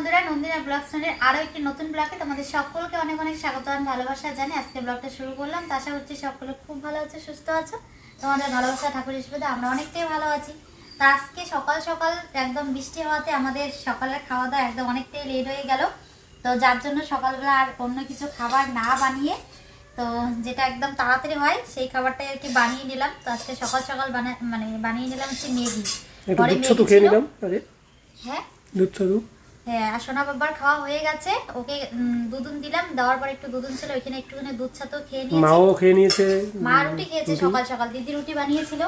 বন্ধুরা নন্দিনা ব্লগ চ্যানেলের আরও একটি নতুন ব্লগে তোমাদের সকলকে অনেক অনেক স্বাগত আর ভালোবাসা জানি আজকে ব্লগটা শুরু করলাম। তো আশা করছি সকলে খুব ভালো আছে সুস্থ আছো। তোমাদের ভালোবাসা ঠাকুর হিসেবে আমরা অনেকটাই ভালো আছি। তো আজকে সকাল সকাল একদম বৃষ্টি হওয়াতে আমাদের সকালের খাওয়া দাওয়া একদম অনেকটাই লেট হয়ে গেল। তো যার জন্য সকালবেলা আর অন্য কিছু খাবার না বানিয়ে তো যেটা একদম তাড়াতাড়ি হয় সেই খাবারটাই আর কি বানিয়ে নিলাম। তো আজকে সকাল সকাল বানা মানে বানিয়ে নিলাম হচ্ছে ম্যাগি। ম্যাগি। নিলাম আগে হ্যাঁ? দুধ হ্যাঁ আর সোনা বাবার খাওয়া হয়ে গেছে। ওকে দুদিন দুধুন দিলাম। দেওয়ার পর একটু দুধুন ছিল ওইখানে একটুখানি দুধ ছাতো খেয়ে নিয়েছে। মাও খেয়ে নিয়েছে। মা রুটি খেয়েছে সকাল সকাল। দিদি রুটি বানিয়েছিল।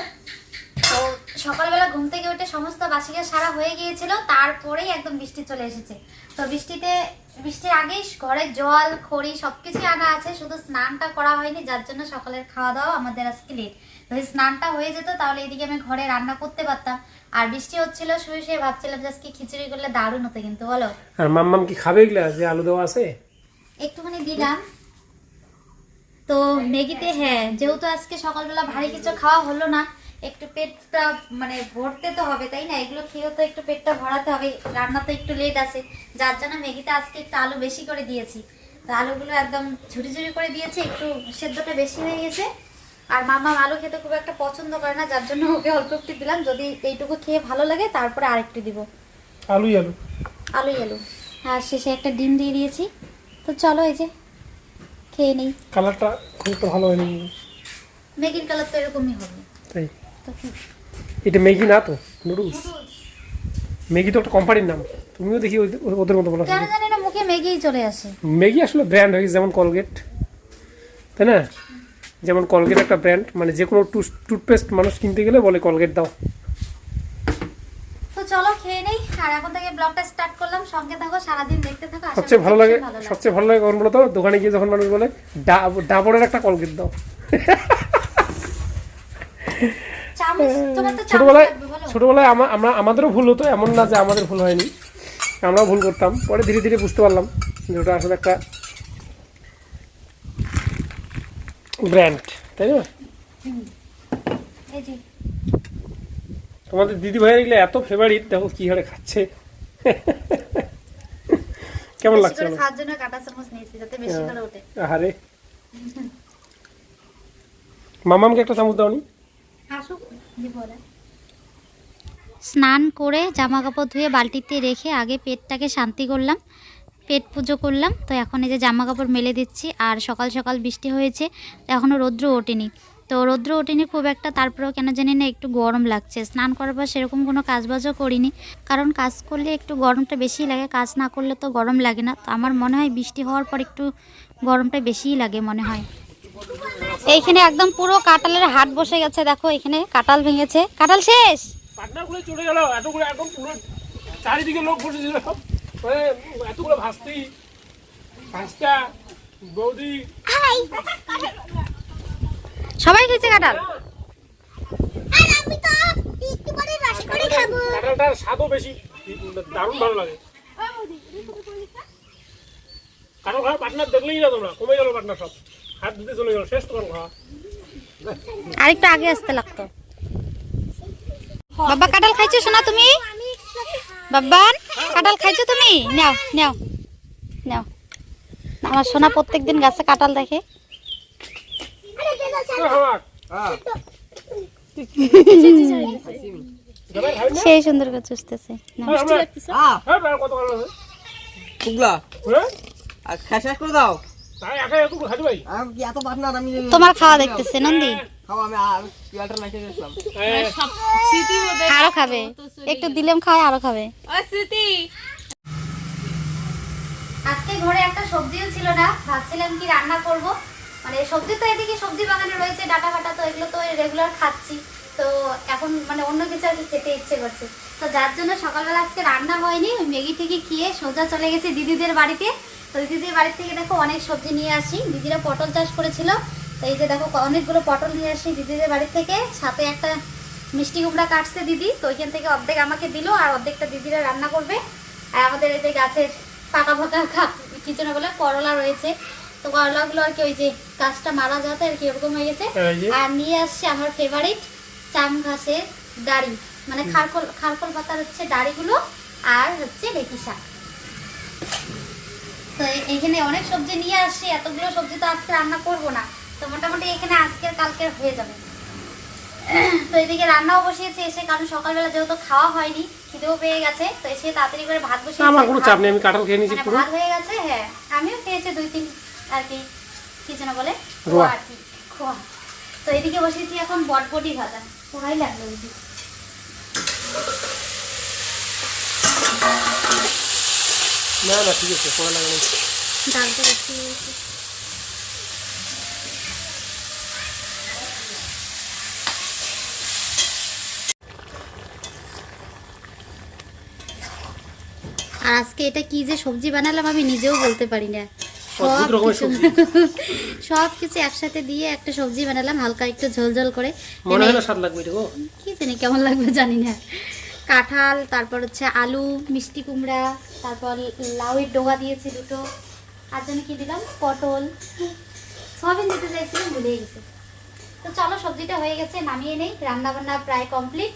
তো সকালবেলা ঘুম থেকে উঠে সমস্ত বাসিকে সারা হয়ে গিয়েছিল। তারপরেই একদম বৃষ্টি চলে এসেছে। তো বৃষ্টিতে বৃষ্টির আগে ঘরে জল খড়ি সবকিছুই আনা আছে শুধু স্নানটা করা হয়নি যার জন্য সকালের খাওয়া দাওয়া আমাদের আজকে লেট এই স্নানটা হয়ে যেত তাহলে এদিকে আমি ঘরে রান্না করতে পারতাম। আর বৃষ্টি হচ্ছিল শুয়ে শুয়ে ভাবছিলাম যে আজকে খিচুড়ি করলে দারুণ হতো কিন্তু বলো। আর মাম্মাম কি খাবে এগুলা? যে আলু দেওয়া আছে? একটুখানি দিলাম। তো ম্যাগিতে হ্যাঁ যেহেতু আজকে সকালবেলা ভারী কিছু খাওয়া হলো না একটু পেটটা মানে ভরতে তো হবে তাই না? এগুলো খেয়েও তো একটু পেটটা ভরাতে হবে রান্না তো একটু লেট আছে। যার জন্য ম্যাগিতে আজকে একটু আলু বেশি করে দিয়েছি। তো আলুগুলো একদম ঝুড়ি ঝুড়ি করে দিয়েছি একটু সেদ্ধটা বেশি হয়ে গেছে। আর মামা আলু খেতে খুব একটা পছন্দ করে না যার জন্য ওকে অল্প একটু দিলাম। যদি এইটুকু খেয়ে ভালো লাগে তারপরে আরেকটু দিব। আলুই আলু। আলুই আলু। আর শেষে একটা ডিম দিয়ে দিয়েছি। তো চলো এই যে খেয়ে নেই। কালারটা খুব ভালো হয়নি। ম্যাগির কালার তো এরকমই হবে। তাই? এটা ম্যাগি না তো? নুডলস? ম্যাগি তো একটা কোম্পানির নাম। তুমিও দেখি ওদের মতো বলা কেন জানি না মুখে ম্যাগিই চলে আসে। ম্যাগি আসলে ব্র্যান্ড হয়ে যেমন কলগেট তাই না? যেমন কলগেট একটা ব্র্যান্ড মানে যে কোনো টুথপেস্ট মানুষ কিনতে গেলে বলে কলগেট দাও। তো চলো খেয়ে নেই। আর এখন থেকে ব্লগটা স্টার্ট করলাম। সঙ্গে থাকো সারাদিন দেখতে থাকো। সবচেয়ে ভালো লাগে সবচেয়ে ভালো লাগে কখন বলো তো? দোকানে গিয়ে যখন মানুষ বলে ডাবরের একটা কলগেট দাও। তো ছোটবেলায় ছোটবেলায় আমা- আমরা আমাদেরও ভুল হতো এমন না যে আমাদের ভুল হয়নি। আমরাও ভুল করতাম। পরে ধীরে ধীরে বুঝতে পারলাম যে ওটা আসলে একটা ব্র্যান্ড তাই না? তোমাদের দিদি ভাইয়ের এগুলো এত ফেভারিট দেখো কি হারে খাচ্ছে। কেমন লাগছে করে আমার? খাওয়ার জন্য কাঁটা চামচ নিয়েছি যাতে বেশি হ্যাঁ। করে ওঠে। আহারে। মামামকে একটা চামচ আসুক। দিব ওরা। স্নান করে জামা কাপড় ধুয়ে বালতিতে রেখে আগে পেটটাকে শান্তি করলাম, পেট পুজো করলাম। তো এখন এই যে জামা কাপড় মেলে দিচ্ছি, আর সকাল সকাল বৃষ্টি হয়েছে এখনও রৌদ্র ওঠেনি। তো রৌদ্র ওঠেনি খুব একটা, তারপরেও কেন জানি না একটু গরম লাগছে। স্নান করার পর সেরকম কোনো কাজবাজও করিনি, কারণ কাজ করলে একটু গরমটা বেশি লাগে, কাজ না করলে তো গরম লাগে না। তো আমার মনে হয় বৃষ্টি হওয়ার পর একটু গরমটা বেশিই লাগে মনে হয়। এইখানে একদম পুরো কাঁঠালের হাট বসে গেছে দেখো এখানে কাঁঠাল ভেঙেছে। কাঁঠাল শেষ! পাটনাগুলো চলে গেল এতগুলো একদম পুরো চারিদিকে লোক বসেছিল। এতগুলো ভাস্তি ভাস্তা বৌদি। সবাই খেয়েছে কাঁঠাল? কাঁঠালটার স্বাদও বেশি দারুণ ভালো লাগে। খাওয়া পাটনার দেখলেই না তোমরা কমে গেল পাটনার সব। হাত দিতে চলে গেল শেষ তোমার আরেকটু আগে আসতে লাগতো। বাবা কাঁঠাল খাইছো শোনা তুমি? বাবান কাঁঠাল খাইছো তুমি? নাও নাও নাও। আমার সোনা প্রত্যেকদিন গাছে কাঁঠাল দেখে। সেই সুন্দর করে চুষতেছে আর শেষ করে দাও। তোমার খাওয়া দেখতেছে নন্দী? আর খাবে। একটু দিলাম খাওয়া আরও খাবে। আজকে ঘরে একটা সবজিও ছিল না ভাবছিলাম কি রান্না করব। মানে সবজি তো এদিকে সবজি বাগানে রয়েছে ডাটা ফাটা তো এগুলো তো রেগুলার খাচ্ছি। তো এখন মানে অন্য কিছু আর খেতে ইচ্ছে করছে। তো যার জন্য সকালবেলা আজকে রান্না হয়নি ওই ম্যাগি টেগি খেয়ে সোজা চলে গেছি দিদিদের বাড়িতে। তো দিদিদের বাড়ি থেকে দেখো অনেক সবজি নিয়ে আসি। দিদিরা পটল চাষ করেছিল। তো এই যে দেখো অনেকগুলো পটল নিয়ে আসি দিদিদের বাড়ি থেকে। সাথে একটা মিষ্টি কুমড়া কাটছে দিদি। তো ওইখান থেকে অর্ধেক আমাকে দিল আর অর্ধেকটা দিদিরা রান্না করবে। আর আমাদের এই যে গাছের পাকা ফাঁকা কিচেনে বলে করলা রয়েছে। তো করলাগুলো আর কি ওই যে গাছটা মারা যাতে আর কি এরকম হয়ে গেছে। আর নিয়ে আসছে আমার ফেভারিট চাম ঘাসের ডাড়ি মানে খারকল খারকল পাতার হচ্ছে ডাড়িগুলো আর হচ্ছে লেকি শাক। তো এখানে অনেক সবজি নিয়ে আসছি এতগুলো সবজি তো আজকে রান্না করব না তো মোটামুটি এখানে আজকের কালকের হয়ে যাবে। তো এদিকে রান্নাও বসিয়েছে এসে কারণ সকালবেলা যেহেতু খাওয়া হয়নি খিদেও পেয়ে গেছে তো এসে তাড়াতাড়ি করে ভাত বসিয়েছে। আমার কোনো ভাত- চাপ নেই আমি কাঁঠাল খেয়ে নিয়েছি মানে পুরো। ভাত হয়ে গেছে হ্যাঁ আমিও খেয়েছি দুই তিন আর কি কি যেন বলে। খোয়া। আর কি খোয়া। তো এদিকে বসিয়েছি এখন বটবটি ভাজা পোহাই লাগল দিকে। না না, ঠিক আছে আর আজকে এটা কি যে সবজি বানালাম আমি নিজেও বলতে পারি না। সব অদ্ভুত রকমের কিছু সবজি। সব কিছু একসাথে দিয়ে একটা সবজি বানালাম হালকা একটু ঝোল ঝোল করে। মনে হয় মানে না স্বাদ লাগবে এটা কি জানি কেমন লাগবে জানি না। কাঁঠাল তারপর হচ্ছে আলু মিষ্টি কুমড়া তারপর লাউয়ের ডোগা দিয়েছি দুটো। আর জন্য কি দিলাম? পটল। সয়াবিন দিতে চাইছিলাম ভুলে গেছে। তো চলো সবজিটা হয়ে গেছে নামিয়ে নেই। রান্না বান্না প্রায় কমপ্লিট।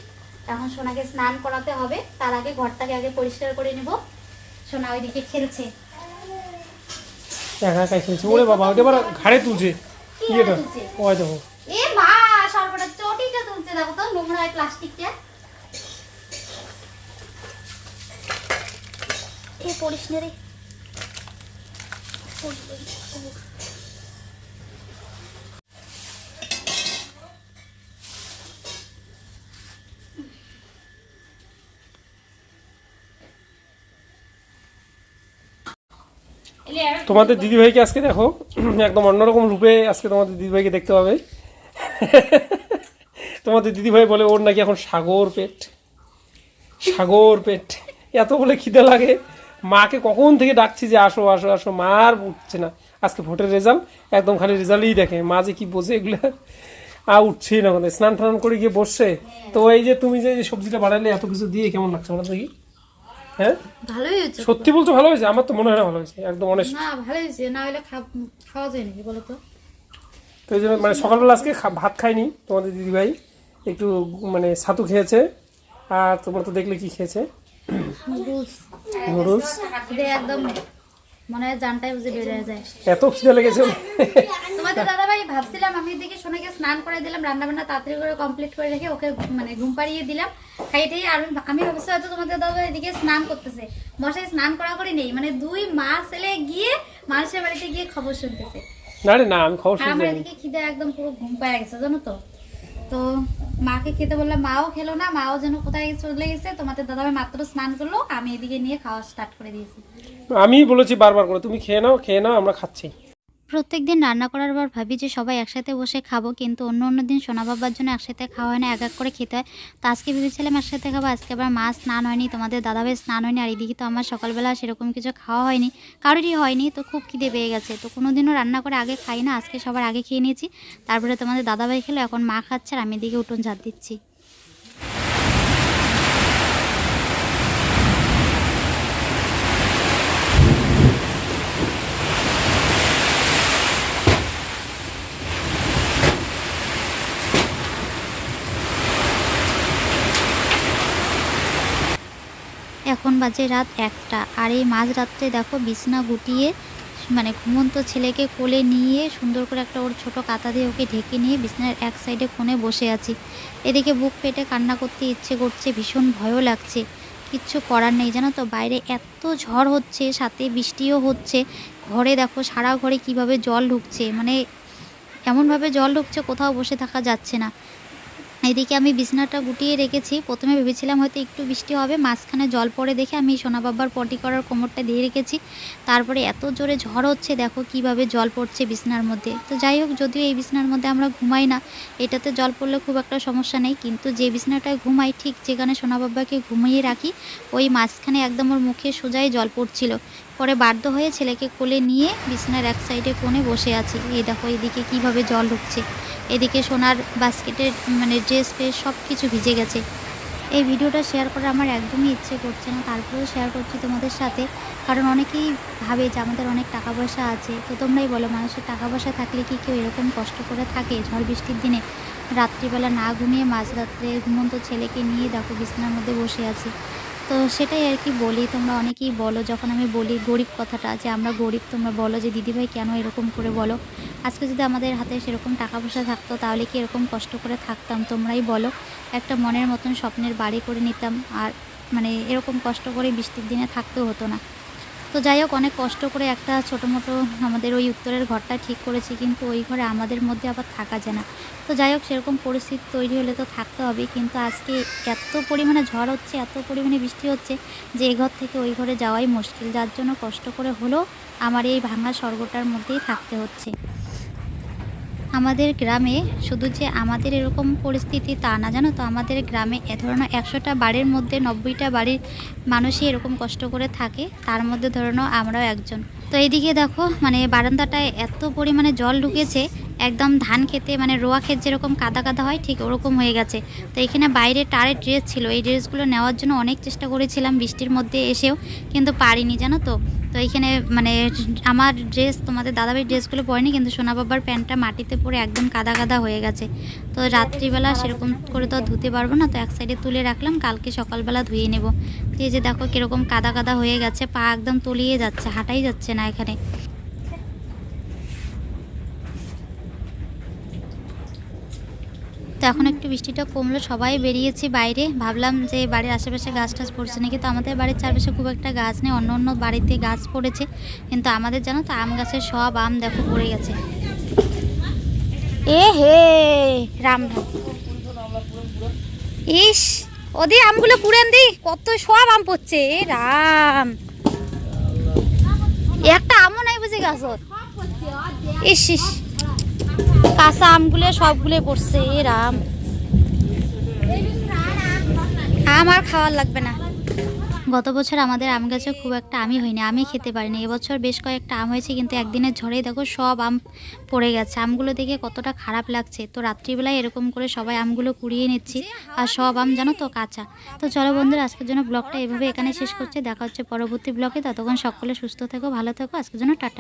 এখন সোনাকে স্নান করাতে হবে। তার আগে ঘরটাকে আগে পরিষ্কার করে নেব। সোনা ওইদিকে খেলছে। একা একাই খেলছে। ওরে বাবা ওটা এবার ঘাড়ে তুলছে। ইয়েটা? ওই দেখো। এ মা সর্বটা চটিটা দেখো তো নোংরা হয় প্লাস্টিকটা। এ পড়িস নে রে। তোমাদের দিদিভাইকে আজকে দেখো, একদম অন্যরকম রূপে আজকে তোমাদের দিদিভাইকে দেখতে পাবে। তোমাদের দিদিভাই বলে, ওর নাকি এখন সাগর পেট সাগর পেট। এত বলে খিদে লাগে। মাকে কখন থেকে ডাকছি যে, আসো আসো আসো। মা আর উঠছে না। আজকে ভোটের রেজাল্ট, একদম খালি রেজাল্টই দেখে। মা যে কি বোঝে এগুলো। আর উঠছেই না স্নান টান করে গিয়ে বসছে। তো এই যে তুমি যে সবজিটা বানালে, এত কিছু দিয়ে কেমন লাগছে আমার দেখি। হ্যাঁ? ভালোই হয়েছে সত্যি বলছো ভালো হয়েছে? আমার তো মনে হয় না ভালো হয়েছে একদম অনেস্ট না ভালোই হয়েছে। না হলে খাওয়া যায় নাকি বলো তো? তো এই জন্য মানে সকালবেলা আজকে ভাত খাইনি তোমাদের দিদিভাই একটু মানে ছাতু খেয়েছে আর তোমরা তো দেখলে কি খেয়েছে। নুডলস। একদম মনে হয় জানটাই বুঝে বেড়ে যায়। এত খিদে লেগেছে। তোমাদের দাদা ভাই ভাবছিলাম আমি এদিকে সোনাকে স্নান করে দিলাম রান্না বান্না তাড়াতাড়ি করে কমপ্লিট করে রেখে ওকে মানে ঘুম পাড়িয়ে দিলাম। খাইটেই আর আমি ভাবছি হয়তো তোমাদের দাদা ভাই এদিকে স্নান করতেছে। মশাই স্নান করা করে নেই মানে দুই মা ছেলে গিয়ে মানুষের বাড়িতে গিয়ে খবর শুনতেছে। না না আমি খবর আর আমার এদিকে খিদে একদম পুরো ঘুম পায়ে গেছে জানো তো। তো মাকে খেতে বললাম মাও খেলো না মাও যেন কোথায় চলে গেছে। তোমাদের দাদা ভাই মাত্র স্নান করল আমি এদিকে নিয়ে খাওয়া স্টার্ট করে দিয়েছি। আমি বলেছি বারবার করে তুমি খেয়ে নাও খেয়ে নাও আমরা খাচ্ছি। প্রত্যেক দিন রান্না করার পর ভাবি যে সবাই একসাথে বসে খাব, কিন্তু অন্য অন্য দিন সোনা বাবার জন্য একসাথে খাওয়া হয় না, এক এক করে খেতে হয়। তো আজকে ভেবেছিলাম একসাথে খাব, আজকে আবার মা স্নান হয়নি, তোমাদের দাদাভাই স্নান হয়নি, আর এদিকে তো আমার সকালবেলা সেরকম কিছু খাওয়া হয়নি, কারোরই হয়নি, তো খুব খিদে পেয়ে গেছে। তো কোনো দিনও রান্না করে আগে খাই না, আজকে সবার আগে খেয়ে নিয়েছি। তারপরে তোমাদের দাদাভাই খেলো, এখন মা খাচ্ছে আর আমি এদিকে উঠোন ঝাঁট দিচ্ছি এখন বাজে রাত একটা। আর এই মাঝরাত্রে দেখো বিছনা গুটিয়ে মানে ঘুমন্ত ছেলেকে কোলে নিয়ে সুন্দর করে একটা ওর ছোট কাতা দিয়ে ওকে ঢেকে নিয়ে বিছনার এক সাইডে কোণে বসে আছি। এদিকে বুক পেটে কান্না করতে ইচ্ছে করছে, ভীষণ ভয়ও লাগছে। কিচ্ছু করার নেই, জানো তো? বাইরে এত ঝড় হচ্ছে, সাথে বৃষ্টিও হচ্ছে। ঘরে দেখো সারা ঘরে কীভাবে জল ঢুকছে মানে এমনভাবে জল ঢুকছে কোথাও বসে থাকা যাচ্ছে না। এদিকে আমি বিছানাটা গুটিয়ে রেখেছি। প্রথমে ভেবেছিলাম হয়তো একটু বৃষ্টি হবে, মাঝখানে জল পড়ে দেখে আমি সোনা বাবার পটি করার কোমরটা দিয়ে রেখেছি। তারপরে এত জোরে ঝড় হচ্ছে, দেখো কীভাবে জল পড়ছে বিছানার মধ্যে। তো যাই হোক, যদিও এই বিছানার মধ্যে আমরা ঘুমাই না, এটাতে জল পড়লে খুব একটা সমস্যা নেই। কিন্তু যে বিছানাটায় ঘুমাই, ঠিক যেখানে সোনা বাবাকে ঘুমিয়ে রাখি, ওই মাঝখানে একদম ওর মুখে সোজাই জল পড়ছিল। পরে বাধ্য হয়ে ছেলেকে কোলে নিয়ে বিছানার এক সাইডে কোণে বসে আছি। এই দেখো, এদিকে কীভাবে জল ঢুকছে। এদিকে সোনার বাস্কেটের মানে ড্রেস ফ্রেস সব কিছু ভিজে গেছে। এই ভিডিওটা শেয়ার করে আমার একদমই ইচ্ছে করছে না। তারপরেও শেয়ার করছি তোমাদের সাথে। কারণ অনেকেই ভাবে যে আমাদের অনেক টাকা পয়সা আছে। তো তোমরাই বলো, মানুষের টাকা পয়সা থাকলে কি কেউ এরকম কষ্ট করে থাকে? ঝড় বৃষ্টির দিনে রাত্রিবেলা না ঘুমিয়ে মাঝরাত্রে ঘুমন্ত ছেলেকে নিয়ে দেখো বিছানার মধ্যে বসে আছি। তো সেটাই আর কি বলি। তোমরা অনেকেই বলো, যখন আমি বলি গরিব কথাটা যে, আমরা গরিব, তোমরা বলো যে, দিদিভাই কেন এরকম করে বলো? আজকে যদি আমাদের হাতে সেরকম টাকা পয়সা থাকতো, তাহলে কি এরকম কষ্ট করে থাকতাম? তোমরাই বলো। একটা মনের মতন স্বপ্নের বাড়ি করে নিতাম। আর মানে এরকম কষ্ট করে বৃষ্টির দিনে থাকতেও হতো না। তো যাই হোক, অনেক কষ্ট করে একটা ছোটো মোটো আমাদের ওই উত্তরের ঘরটা ঠিক করেছি, কিন্তু ওই ঘরে আমাদের মধ্যে আবার থাকা যায় না। তো যাই হোক, সেরকম পরিস্থিতি তৈরি হলে তো থাকতে হবে, কিন্তু আজকে এত পরিমাণে ঝড় হচ্ছে, এত পরিমাণে বৃষ্টি হচ্ছে যে এই ঘর থেকে ওই ঘরে যাওয়াই মুশকিল। যার জন্য কষ্ট করে হলেও আমার এই ভাঙা স্বর্গটার মধ্যেই থাকতে হচ্ছে। আমাদের গ্রামে শুধু যে আমাদের এরকম পরিস্থিতি তা না, জানো তো? আমাদের গ্রামে এ ধরনের একশোটা বাড়ির মধ্যে নব্বইটা বাড়ির মানুষই এরকম কষ্ট করে থাকে, তার মধ্যে ধরনও আমরাও একজন। তো এইদিকে দেখো মানে বারান্দাটায় এত পরিমাণে জল ঢুকেছে একদম ধান খেতে মানে রোয়া ক্ষেত যেরকম কাদা কাদা হয়, ঠিক ওরকম হয়ে গেছে। তো এখানে বাইরে টারের ড্রেস ছিল, এই ড্রেসগুলো নেওয়ার জন্য অনেক চেষ্টা করেছিলাম বৃষ্টির মধ্যে এসেও, কিন্তু পারিনি, জানো তো? তো এইখানে মানে আমার ড্রেস, তোমাদের দাদাভাইয়ের ড্রেসগুলো পরেনি, কিন্তু সোনা বাবার প্যান্টটা মাটিতে পড়ে একদম কাদা কাদা হয়ে গেছে। তো রাত্রিবেলা সেরকম করে তো ধুতে পারব না, তো এক সাইডে তুলে রাখলাম, কালকে সকালবেলা ধুয়ে নেব। এই যে দেখো কীরকম কাদা কাদা হয়ে গেছে, পা একদম তলিয়ে যাচ্ছে, হাঁটাই যাচ্ছে না এখানে। এখন একটু বৃষ্টিটা কমলো, সবাই বেরিয়েছি বাইরে। ভাবলাম যে বাড়ির আশেপাশে গাছ টাছ পড়ছে নাকি? তো আমাদের বাড়ির চারপাশে খুব একটা গাছ নেই, অন্য অন্য বাড়িতে গাছ পড়েছে। কিন্তু আমাদের জানো তো, আম গাছের সব আম দেখো পড়ে গেছে। এ হে, রাম ইস, ওদি আমগুলো পুড়েন দি কত সব আম পড়ছে, এ রাম। একটা আমও নাই বুঝি গাছত। ইস ইস। কাঁচা আমগুলো সবগুলো পড়ছে, এ রাম। আমার খাওয়ার লাগবে না। গত বছর আমাদের আম গাছে খুব একটা আমই হয়নি আমি খেতে পারিনি। এবছর বেশ কয়েকটা আম হয়েছে, কিন্তু একদিনের ঝড়েই দেখো সব আম পড়ে গেছে। আমগুলো দেখে কতটা খারাপ লাগছে। তো রাত্রিবেলায় এরকম করে সবাই আমগুলো কুড়িয়ে নিচ্ছি, আর সব আম জানো তো কাঁচা। তো চলো বন্ধুরা, আজকের জন্য ব্লগটা এভাবে এখানে শেষ করছে। দেখা হচ্ছে পরবর্তী ব্লগে, ততক্ষণ সকলে সুস্থ থেকো, ভালো থেকো। আজকের জন্য টাটা।